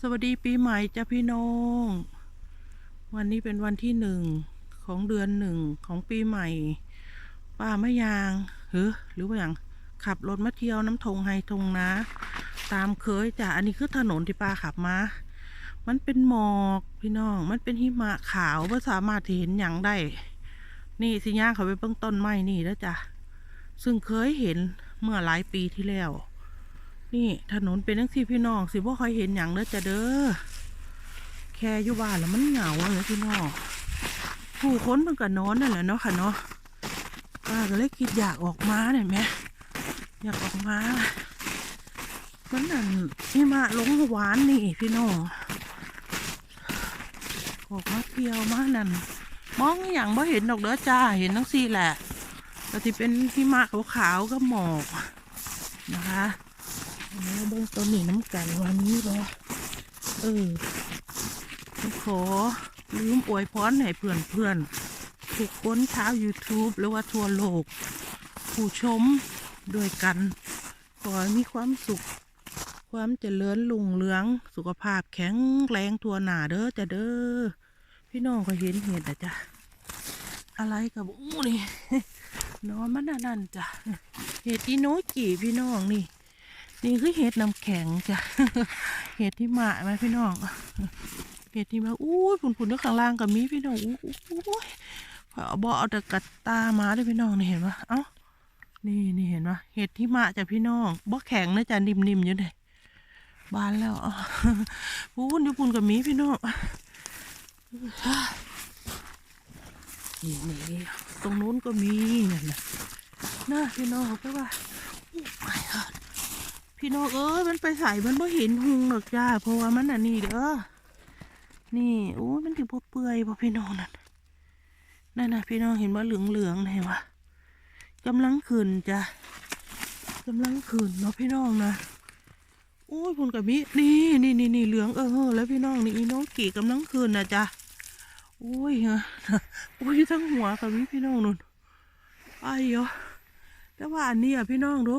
สวัสดีปีใหม่จ้าพี่น้อง วันนี้เป็นวันที่หนึ่งของเดือนหนึ่งของปีใหม่ ป้ามะยางเฮ้อหรือว่าอย่างขับรถมาเที่ยวน้ำทงไฮทงนะ ตามเคยจ้ะอันนี้คือถนนที่ป้าขับมา มันเป็นหมอกพี่น้อง มันเป็นหิมะขาวว่าสามารถเห็นอย่างได้ นี่สิย่างเขาไปเบื้องต้นไม้นี่แล้วจ้ะซึ่งเคยเห็นเมื่อหลายปีที่แล้ว นี่ถนนเป็นทั้งสี่พี่น้องสิบ่ค่อยเห็นอย่างเด้อจ้ะเด้อแค่อยู่บ้านแล้วมันเหงาเลยพี่น้องผู้คนมันก็นอนนั่นแหละเนาะค่ะเนาะป้าก็เลยคิดอยากออกมาเนี่ยแหม่อยากออกมามันนั่นนี่มาลงหวานนี่พี่น้องออกมาเที่ยวมานั่นมองอย่างบ่เห็นดอกเด้อจ้าเห็นทั้งสี่แหละแต่ที่เป็นหิมะขาวๆก็หมอกนะคะ เบื้งต้นนี่น้ำกันวันนี้บ่เออขอลืมอวยพรให้เพื่อนเพื่อนทุกคนชาว YouTube หรือว่าทั่วโลก ผู้ชมด้วยกันขอให้มีความสุข ความเจริญรุ่งเรือง สุขภาพแข็งแรงทั่วหน้าเด้อจะเด้อพี่น้องก็เห็นเห็ดนะจ๊ะอะไรกับอู้นี่นอนมันนั่นนั่นจ้ะเห็ดที่โนจีพี่น้องนี่ นี่คือเห็ดน้ำแข็งจ้ะเห็ดที่หมาไหมพี่น้องเห็ดที่มาอู้ยผุนๆด้วยข้างล่างกับมีพี่น้องอู้อู้ยเอาบอเอาแต่กัดตามาด้วยพี่น้องนี่เห็นปะเอ้านี่นี่เห็นปะเห็ดที่มาจ้ะพี่น้องบ่แข็งนะจ้ะนิ่มๆอยู่เลยบานแล้วอะพูนอยู่ปุ่นกับมีพี่น้องนี่นี่ตรงนู้นก็มีเนี่ยนะนะพี่น้องก็ว่า พี่น้องเอ้ยมันไปใส่มันไม่เห็นหุงหรอกจ้า เพราะว่ามันอะนี่เด้อ นี่โอ้มันถึงพอเปื่อยพอพี่น้องนั่นนั่นนะพี่น้องเห็นว่าเหลืองเหลืองๆเห็นวะกำลังขึ้นจ้ะกำลังขึ้นเนาะพี่น้องนะโอ้ยพุ่นกับมินี่นี่นี่นี่เหลืองเออแล้วพี่น้องนี่น้องกี่กำลังขึ้นนะจ้ะโอ้ยฮะโอ้ยทั้งหัวกับพี่พี่น้องนุ่นไอ้เหรอแต่ว่าอันนี้อะพี่น้องดู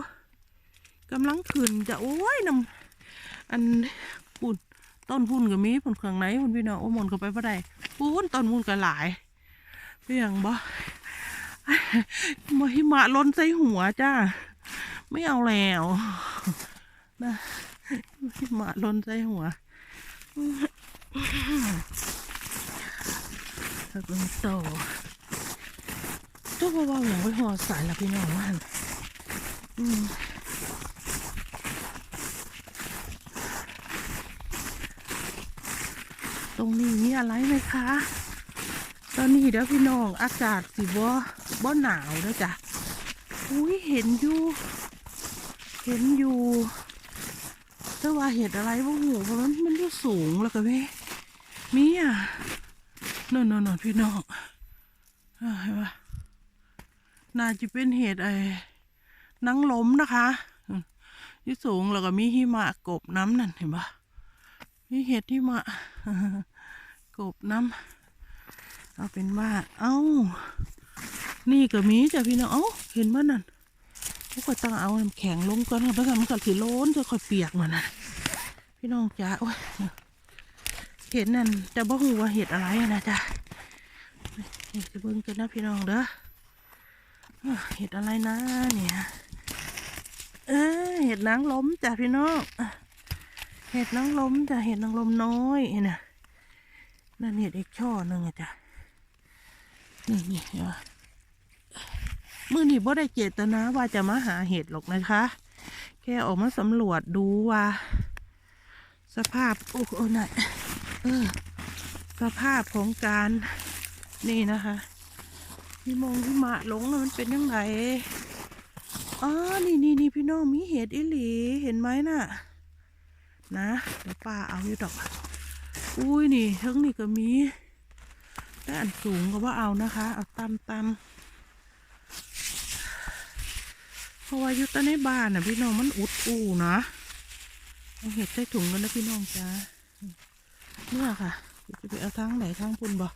กำลังขึ้นจะโอ้ยนำอันปุ่นต้นพุ่นกับมีพุ่นข้างไหนพุ่นพี่น้องโอ้มนก็ไปบ่ได้พุ่นต้นพุ่นก็หลายเพียงบ่มาหิมะล้นใส่หัวจ้า ไม่เอาแล้วนะหิมะล้นใส่หัวถ้าเป็นโตตัวเบาๆอย่างไปห่อสายละพี่น้องมันอืม ตรงนี้มีอะไรไหมคะ ตอนนี้เดี๋ยวพี่น้องอากาศสิบ่บ่หนาวเด้อจ้ะอุ้ยเห็นอยู่เห็นอยู่แต่ว่าเห็ดอะไรบ่หูเพราะมันมันอยู่สูงแล้วก็เว้มีอะนอนนอนพี่น้องเห็นปะน่าจะเป็นเหตุไอ้นังล้มนะคะที่สูงแล้วก็มีหิมะกบน้ำนั่นเห็นปะ มีเห็ดหิมะกบน้ำเอาเป็นว่า เอ้า นี่ก็มีจ้ะพี่น้อง เอ้า เห็นมั้นั่นเขาก็ต้องเอาน้ำแข็งลงก่อนเพราะมันก็สิโล้นจะค่อยเปียกมันนะพี่น้องจ้าโอ้ยเห็ดนั่นแต่บ่ฮู้ว่าเห็ดอะไรนะจ๊ะจะเบิ่งกันนะพี่น้องเด้อเห็ดอะไรนะเนี่ย เออเห็ดนางล้มจ้ะพี่น้อง เห็ดนางลมจ้ะเห็ดนางลมน้อยเห็นน่ะนั่นเห็ดอีกช่อหนึ่งอะจ้ะนี่นี่เห็นปะมือนี่บ่ได้เจตนาว่าจะมาหาเห็ดหรอกนะคะ แค่ออกมาสำรวจดูว่า สภาพโอ้โหน่ะเออสภาพของการนี่นะคะพี่มองพี่มาหลงแล้วมันเป็นยังไงอ๋อนี่นี่นี่พี่น้องมีเห็ดอิหลีเห็นไหมน่ะ นะเดี๋ยวป้าเอาอยู่ดอก อุ้ยนี่ทั้งนี่ก็มีแต่อันสูงก็ว่าเอานะคะ เอาตำตำเพราะว่าอยุตในบ้านน่ะพี่น้องมันอุดอูนะเอาเห็ดใส่ถุงกันนะพี่น้องจ้าเนี่ยค่ะจะไปเอาทั้งไหนทั้งปุ่นบ่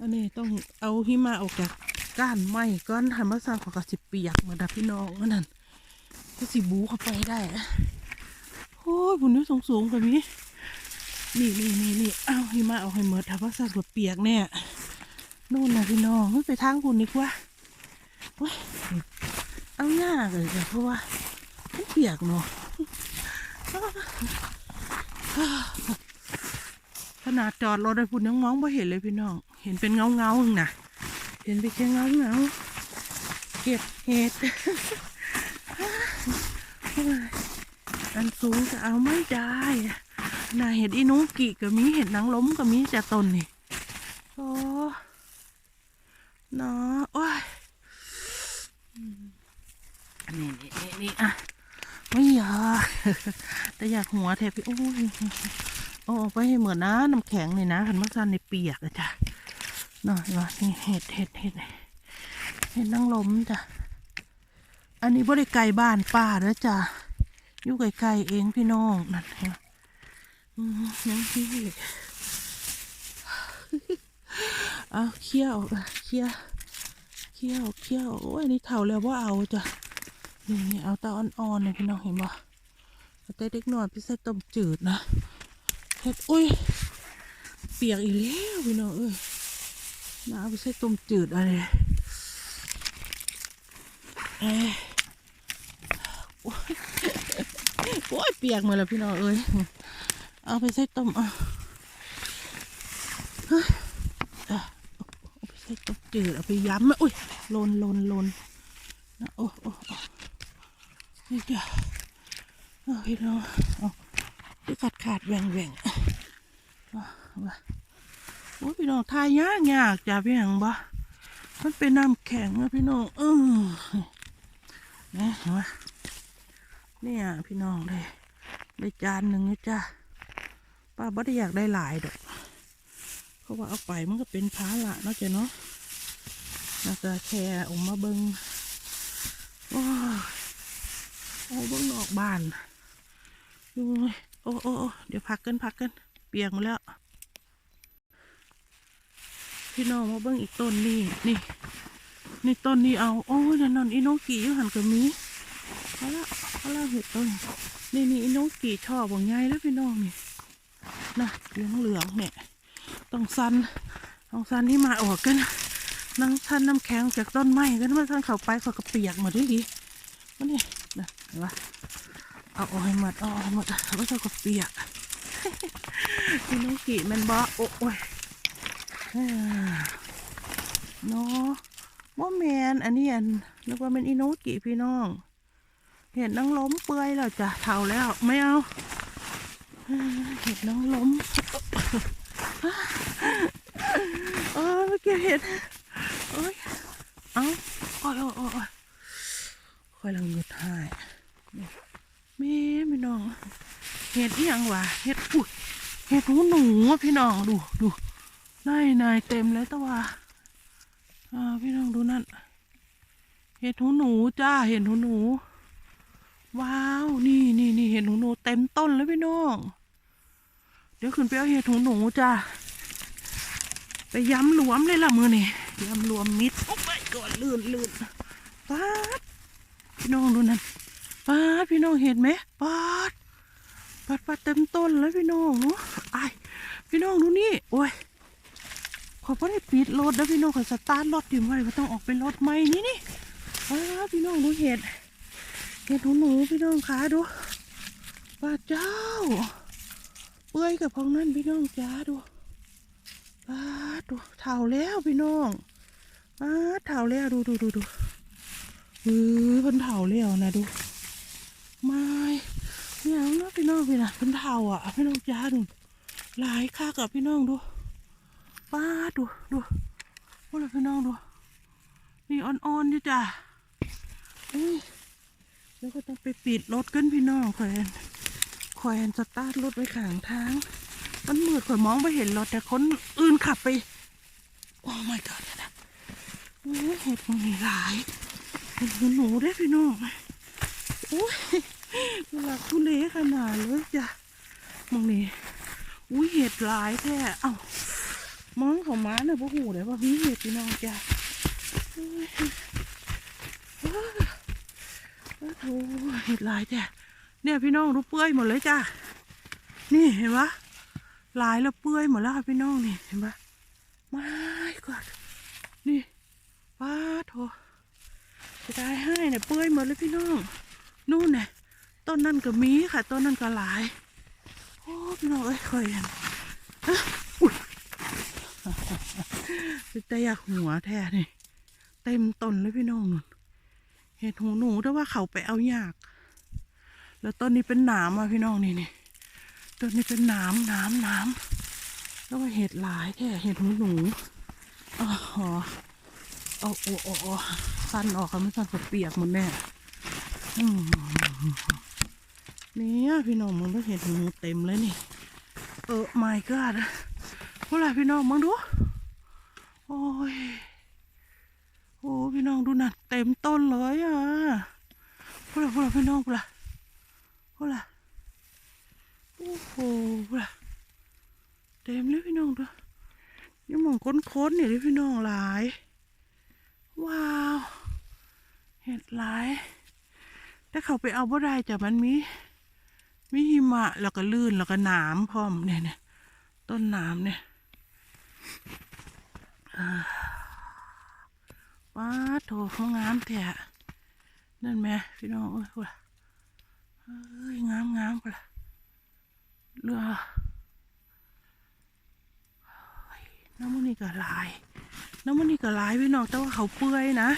อันนี้ต้องเอาหิมะออกจากก้านไม้ก้อนหันมาสร้างขอกระสิบเปียกมือนดับพี่น้องนนั่นก็สิบูเข้าไปได้ อะโอ้ยบุญนี้สูงๆแบบนี้นี่นี่นี่นี่เอาหิมะเอาให้หมดถ้าว่าสัตว์เปียกเนี่ยนู่นนะพี่น้องเฮ้ยไปทางคุณดีกว่าเว้ยเอาหน้าเลยจ้ะเพราะว่าเปียกเนาะขนาดจอดรถได้พุ่นยังมองไม่เห็นเลยพี่น้อง เห็นเป็นเงาเงาๆหนึ่งนะเห็นไปแค่เงาเงาๆเก็บเห็ด อันสูงจะเอาไม่ได้น่าเห็ดอีนุกิก็มีเห็ดนางล้มก็มีจะตนนี่โอ้เนาะโอ้ยอันนี้นี่นี่นี่อะไม่อยากแต่อยากหัวแทบพี่โอ้ยเอาออกไปให้เหมือนนะน้ำแข็งเลยนะขันมักซันในเปียกอะจ้ะเนาะนี่เห็ดเห็ดเห็ดเห็ดนางล้มจ้ะอันนี้บริไกลบ้านป้าแล้วจ้ะ อยู่ไกลๆเองพี่น้องนั่นเห็นไหมอืมยังพี่เอาเคี่ยวเคี่ยวเคี่ยวเคี่ยวโอ้ยอันนี่เท่าแล้วว่าเอาจ้ะนี่นี่เอาตาอ่อนๆเลยพี่น้องเห็นบ่เอาแต่เด็กน้อยพี่ใส่ต้มจืดนะเฮ็ดอุ้ยเปียกอีกแล้วพี่น้องเอ้ยน่าเอาไปใส่ต้มจืดอะไรเอ้ย โอ้ยเปียกหมาแล้วพี่น้องเอ้ยเอาไปใส่ต้มเอะเอาไปใส่ต้มจืดเอาไปย้ำอะอุ้ยลนลนลนนะโอ้โอ้โอ้นี่จ้ะเอาพี่น้องเอาที่ขาดขาดแหว่งแหว่งอะเอามาโอ้ยพี่น้องทายยากยากจ้ะพี่หยังบ่มันเป็นน้ำแข็งนะพี่น้องเออนะเห็นไหม เนี่ยพี่น้องเลยได้จานหนึ่งนะจ้ะป้าบ่ได้อยากได้หลายดอก เพราะว่าเอาไปมันก็เป็นภาระเนาะจ้ะเนาะแล้วก็แค่ออกมาเบิงโอ้ยโอ้เบิงนอกบ้านดูเลยโอ้โอ้โอเดี๋ยวพักกันพักกันเปียกมดแล้ว พี่น้องมาเบิ้งอีกต้นนี่นี่นี่ต้นนี้เอา โอ้ยนั่นนนอีโนกิอยู่หันกับมี เอาละเอาละเห็ดต้นนี่นี่น้องกี่ชอบของไงแล้วพี่น้องนี่นะเหลืองเหลืองเนี่ยต้องซันต้องซันที่มาออกกันนั่งซันน้ำแข็งจากต้นไม้กันมาซันเข้าไปเขาก็เปียกหมดด้วยดิมันนี่นะเห็นปะเอาออกให้หมดเอาออกให้หมดเขาก็เขาก็เปียกพี่น้องกี่มันบอโอ้ยเนาะว่าแมนอันนี้อันนึกว่าเป็นอีโนกิพี่น้อง เห็ดนางล้มเปื่อยแล้วจ้ะเท่าแล้วไม่เอาเห็ดนางล้มเออเกี้เห็ดโอ้ยเอาโอ้ยโอ้ยโอ้ยคอยลังหยุดหายแม่พี่น้องเห็ดอีหยังวะเห็ดอุ้ยเห็ดหูหนูพี่น้องดูดูนายนายเต็มเลยตะว่าอ่าพี่น้องดูนั่นเห็ดหูหนูจ้าเห็ดหูหนู ว้าว นี่นี่นี่เห็ดหูหนูเต็มต้นเลยพี่น้อง เดี๋ยวขึ้นไปเอาเห็ดหูหนูจ้าไปย้ำรวมเลยล่ะมือนี่ย้ำรวมมิดโอ้ยก่อนลื่นลื่นป๊าดพี่น้องดูนั่นป๊าดพี่น้องเห็นไหมป๊าดป๊าดป๊าดเต็มต้นเลยพี่น้องเนาะไอพี่น้องดูนี่ โอ้ยขอพระได้ปิดรถแล้วพี่น้องขอสตาร์ทรถอยู่ไว้ก็ต้องออกไปรถใหม่นี่นี่ป๊าดพี่น้องดูเห็ด ห็ดหูหนูพี่น้องคะดูป้าเจ้า เปื่อยกับพองนั่นพี่น้องจ้าดูป้าดูเท่าแล้วพี่น้องป้าเท่าแล้วดูดูดูดูเออเพิ่นเท่าแล้วนะดูไม่เนี่ยนะพี่น้องพี่นะเพิ่นเท่าอะพี่น้องจ้าดูหลายค่ากับพี่น้องดูป้าดดูดูพวกเราพี่น้องดูนี่อ่อนๆอยู่จ้ะเอ้ย แล้วก็ต้องไปปิดรถกันพี่น้องแขวนแขวนสตาร์ทรถไว้ขางทาง มันมืดข่อยมองไม่เห็นรถแต่คนอื่นขับไป โอ้ my god เนี่ยนะโอ้เห็ดมันมีหลายเห็ดหนูได้พี่น้องโอ้ยหลักทุเลขนาดเลยจ้ะมองนี่อุ้ยเห็ดหลายแท้เอ้ามองเขามาเนี่ยพวกหูเลยว่ามีเห็ดพี่น้องจ้ะ โอ้โหเห็ดลายจ้ะเนี่ยพี่น้องรู้เปื่อยหมดเลยจ้ะนี่เห็นปะลายแล้วเปื่อยหมดแล้วพี่น้องนี่เห็นปะไม่กอดนี่ป้าโถจะได้ให้เนี่ยเปื่อยหมดเลยพี่น้องนู่นเนี่ยต้นนั่นก็มีค่ะต้นนั่นก็หลายโอ้พี่น้องเอ้ยคอยกันอะอุ๊ยแต่อยากหัวแท้นี่เต็มต้นเลยพี่น้องนู่น เห็ดหูหนูแต่ว่าเขาไปเอายาก แล้วต้นนี้เป็นหนามอะพี่น้องนี่นี่ต้นนี้เป็นหนามหนามหนามแล้วก็เห็ดหลายแท้เห็ดหูหนูอ๋อเอาโอ้โอ้โอ้ฟันออกค่ะไม่ฟันก็เปียกหมดแน่อืมเนี่ยพี่น้องมันก็เห็ดหูหนูเต็มเลยนี่ เออ my god พวกอะไรพี่น้องมึงดู โอ้ย พี่น้องดูนะเต็มต้นเลยอะพวกเราพวกเราพี่น้องพวกเราพวกเราโอ้โหพวกเราเต็มเลยพี่น้องดูนี่มองค้นๆเนี่ยดิพี่น้องหลาย ว้าวเห็ดหลายแต่เขาไปเอาบ่ได้จ้ะมันมีมีหิมะแล้วก็ลื่นแล้วก็หนามพร้อมเนี่ยเนี่ยต้นหนามเนี่ยอ่า ว้าโถเขางามแท้นั่นแม่พี่น้องเอ้ยว่ะเอ้ยงามงามว่ะเรือน้ำมันนี่ก็หลาย น้ำมันนี่ก็หลายพี่น้องแต่ว่าเขาเปื่อยนะ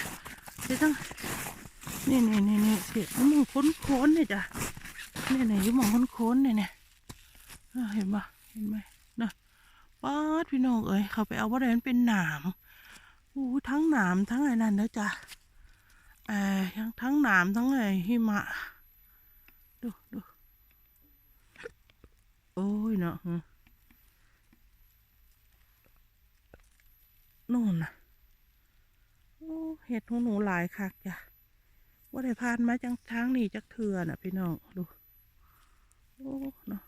เดี๋ยวต้องนี่นี่นี่นี่เสียน้ำมันค้นค้นเนี่ยจ้ะเนี่ยเนี่ยอยุ่มองค้นค้นเนี่ยเนี่ยเห็นปะเห็นไหมนะป๊าพี่น้องเอ้ยเขาไปเอาว่าอะไรมันเป็นหนาม อู้ทั้งหนามทั้งไอ้นั่นนะจ๊ะเออทั้งทั้งหนามทั้งไอ้หิมะ ดูดูโอ้ยเนาะนู่นนะโอ้เห็ดของหนูหลายคักจ้ะว่าได้พานมาจังทางนี่จักเถื่อน่ะพี่น้องดูโอ้เนาะ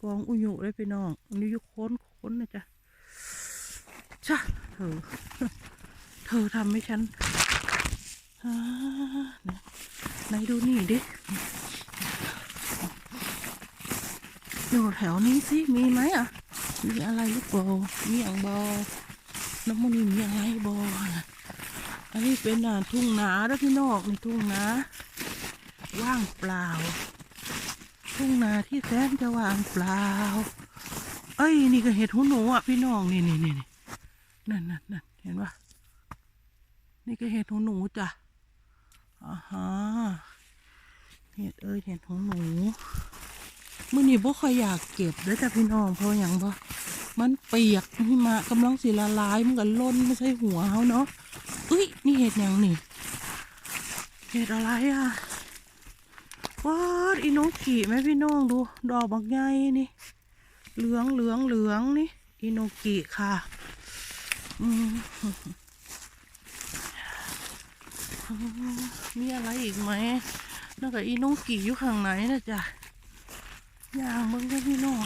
กองอุยุเลยพี่น้องอันนี้อยุค้นค้นนะจ๊ะจ้ะ ธอ เธอทำให้ฉันไหนดูนี่ดิ อยู่แถวนี้สิมีไหมอะ มีอะไรหรือมีอย่างบอน้ำมันีมีอะไรบออันนี้เป็นอ่าทุ่งนาแล้วพี่น้องนี่ทุ่งนาว่างเปล่า ทุ่งนาที่แสนจะว่างเปล่า เอ้ยนี่ก็เห็ดหูหนูอะพี่น้องนี่นี่นี่ นั่นนั่นนั่นเห็นปะนี่ก็เห็ดหูหนูจ้ะอ่าฮะเห็ดเอ้ยเห็ดหูหนูมื่อนี้บ่ค่อยอยากเก็บเลยจ้ะพี่น้องเพราะอย่างบ่มันเปียกหิมะกำลังสิละลายมันก็ล่นไม่ใช่หัวเขาเนาะเอ้ยนี่เห็ดหยังนี่เห็ดอะไรอะว้าอีน้องกี่ไหมพี่น้องดู ดอกบักใหญ่นี่ เหลืองเหลืองเหลืองนี่อีโนกิค่ะ มีอะไรอีกไหมนั่นกับอีโนกิอยู่ข้างไหนนะจ๊ะอย่างมึงก็พี่น้อง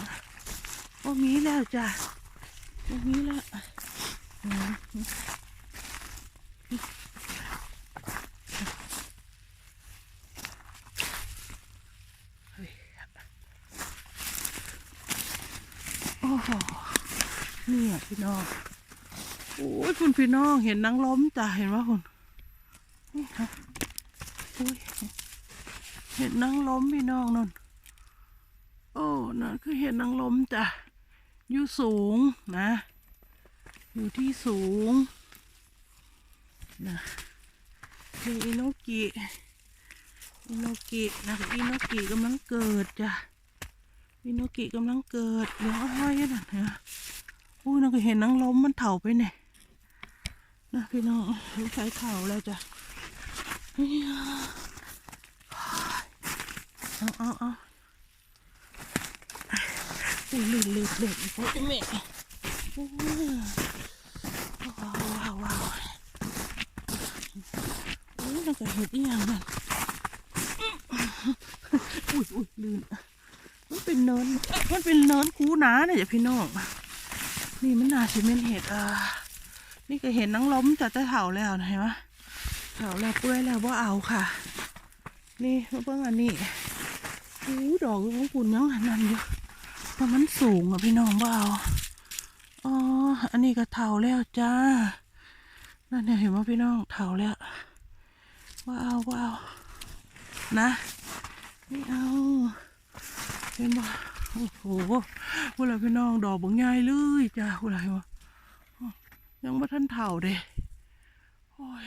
ว่ามีแล้วจ้ะว่ามีแล้วโอ้โหนี่อะพี่น้อง โอ้ยคุณพี่น้องเห็นนางล้มจ้ะเห็นว่าคุณนี่ฮะโอ้ยเห็นนางล้มพี่น้องนนโอ้นั่นคือเห็นนางล้มจ้ะอยู่สูงนะ อยู่ที่สูงนะนี่อิโนกิอิโนกินะอิโนกิกำลังเกิดจ้ะอิโนกิกำลังเกิดเดี๋ยวอ้อยๆนะเนี่ยอู้นั่นก็เห็นนางล้มมันเถ่าไปเนี่ย นะพี่น้องลูกชายเถาแล้วจ้ะเฮ้ยเอาเอาเอาอุ้ยลื่นลื่นลื่นโอ้ยแม่ว้าวว้าวว้าวโอ้ยน่าจะเห็ดอีหยังนั่นอุ้ยอุ้ยลื่นมันเป็นเนินมันเป็นเนินคูหนาเนี่ยจ้ะพี่น้องนี่มันน่าจะเป็นเห็ดอ่า นี่ก็เห็นนังล้มจัดแต่เถาแล้วนะเห็นไหมเถาแล้วเปื่อยแล้วว่าเอาค่ะ นี่มาเบิ่งอันนี้อู้ดอกของคุณยังอันนั้นอยู่แต่มันสูงอะพี่น้องเปล่าอ๋ออันนี้ก็เท่าแล้วจ้านั่นเนี่ยเห็นว่าพี่น้องเท่าแล้วว้าวว้าวนะไม่เอาเห็นบ่โอ้โหเวลาพี่น้องดอกบางใหญ่เลยจ้าเวลาเห็นบ่ ยังบ่ทันเท่าเด้โอ้ย